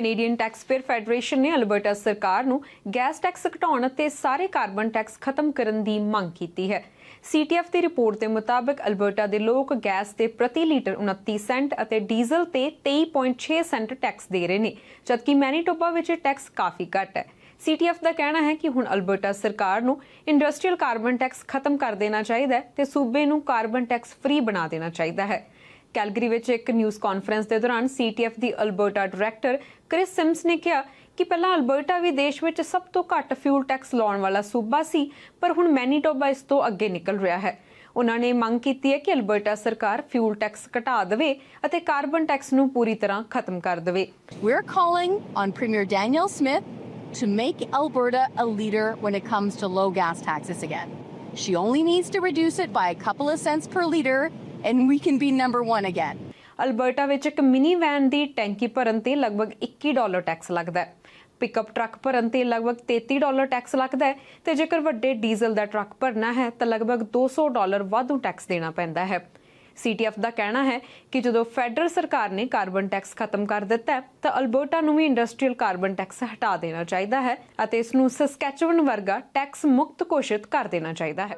Canadian taxpayer federation ਨੇ Alberta ਸਰਕਾਰ ਨੂੰ ਗੈਸ ਟੈਕਸ ਘਟਾਉਣ ਅਤੇ ਸਾਰੇ ਕਾਰਬਨ ਟੈਕਸ ਖਤਮ ਕਰਨ ਦੀ ਮੰਗ ਕੀਤੀ ਹੈ। ਸੀਟੀਐਫ ਦੀ ਰਿਪੋਰਟ ਦੇ ਮੁਤਾਬਕ ਅਲਬਰਟਾ ਦੇ ਲੋਕ ਗੈਸ ਤੇ ਪ੍ਰਤੀ ਲੀਟਰ 29 ਸੈਂਟ ਅਤੇ ਡੀਜ਼ਲ ਤੇ 23.6 ਸੈਂਟ ਟੈਕਸ ਦੇ ਰਹੇ ਨੇ, ਜਦਕਿ ਮੈਨੀਟੋਬਾ ਵਿੱਚ ਟੈਕਸ ਕਾਫੀ ਘੱਟ ਹੈ। ਸੀਟੀਐਫ ਦਾ ਕਹਿਣਾ ਹੈ ਕਿ ਹੁਣ ਅਲਬਰਟਾ ਸਰਕਾਰ ਨੂੰ ਇੰਡਸਟਰੀਅਲ ਕਾਰਬਨ ਟੈਕਸ ਖਤਮ ਕਰ ਦੇਣਾ ਚਾਹੀਦਾ ਹੈ ਤੇ ਸੂਬੇ ਨੂੰ ਕਾਰਬਨ ਟੈਕਸ ਫ੍ਰੀ ਬਣਾ ਦੇਣਾ ਚਾਹੀਦਾ ਹੈ। ਕੈਲਗਰੀ ਵਿੱਚ ਇੱਕ ਨਿਊਜ਼ ਕਾਨਫਰੰਸ ਦੇ ਦੌਰਾਨ ਸੀਟੀਐਫ ਦੀ ਅਲਬਰਟਾ ਡਾਇਰੈਕਟਰ ਕ੍ਰਿਸ ਸਿਮਸ ਨੇ ਕਿਹਾ ਕਿ ਪਹਿਲਾਂ ਅਲਬਰਟਾ ਵੀ ਦੇਸ਼ ਵਿੱਚ ਸਭ ਤੋਂ ਘੱਟ ਫਿਊਲ ਟੈਕਸ ਲਾਉਣ ਵਾਲਾ ਸੂਬਾ ਸੀ ਪਰ ਹੁਣ ਮੈਨੀਟੋਬਾ ਇਸ ਤੋਂ ਅੱਗੇ ਨਿਕਲ ਰਿਹਾ ਹੈ ਉਹਨਾਂ ਨੇ ਮੰਗ ਕੀਤੀ ਹੈ ਕਿ ਅਲਬਰਟਾ ਸਰਕਾਰ ਫਿਊਲ ਟੈਕਸ ਘਟਾ ਦੇਵੇ ਅਤੇ ਕਾਰਬਨ ਟੈਕਸ ਨੂੰ ਪੂਰੀ ਤਰ੍ਹਾਂ ਖਤਮ ਕਰ ਦੇਵੇ We're calling on Premier Danielle Smith to make Alberta a leader when it comes to low gas taxes again. She only needs to reduce it by a couple of cents per liter, and we can be number one again. Alberta ਵਿੱਚ ਇੱਕ mini van ਦੀ ਟੈਂਕੀ ਭਰਨ ਤੇ ਲਗਭਗ 21 dollar tax ਲੱਗਦਾ ਹੈ। Pickup truck ਭਰਨ ਤੇ ਲਗਭਗ 33 ਡਾਲਰ ਟੈਕਸ ਲੱਗਦਾ ਹੈ ਤੇ ਜੇਕਰ ਵੱਡੇ ਡੀਜ਼ਲ ਦਾ ਟਰੱਕ ਭਰਨਾ ਹੈ ਤਾਂ ਲਗਭਗ 200 ਡਾਲਰ ਵਾਧੂ ਟੈਕਸ ਦੇਣਾ ਪੈਂਦਾ ਹੈ। ਸੀਟੀਐਫ ਦਾ ਕਹਿਣਾ ਹੈ ਕਿ ਜਦੋਂ ਫੈਡਰਲ ਸਰਕਾਰ ਨੇ ਕਾਰਬਨ ਟੈਕਸ ਖਤਮ ਕਰ ਦਿੱਤਾ ਹੈ, ਤਾਂ ਅਲਬਰਟਾ ਨੂੰ ਵੀ ਇੰਡਸਟਰੀਅਲ ਕਾਰਬਨ ਟੈਕਸ ਹਟਾ ਦੇਣਾ ਚਾਹੀਦਾ ਹੈ ਅਤੇ ਇਸ ਨੂੰ ਸਸਕੈਚੁਅਨ ਵਰਗਾ ਟੈਕਸ ਮੁਕਤ ਘੋਸ਼ਿਤ ਕਰ ਦੇਣਾ ਚਾਹੀਦਾ ਹੈ।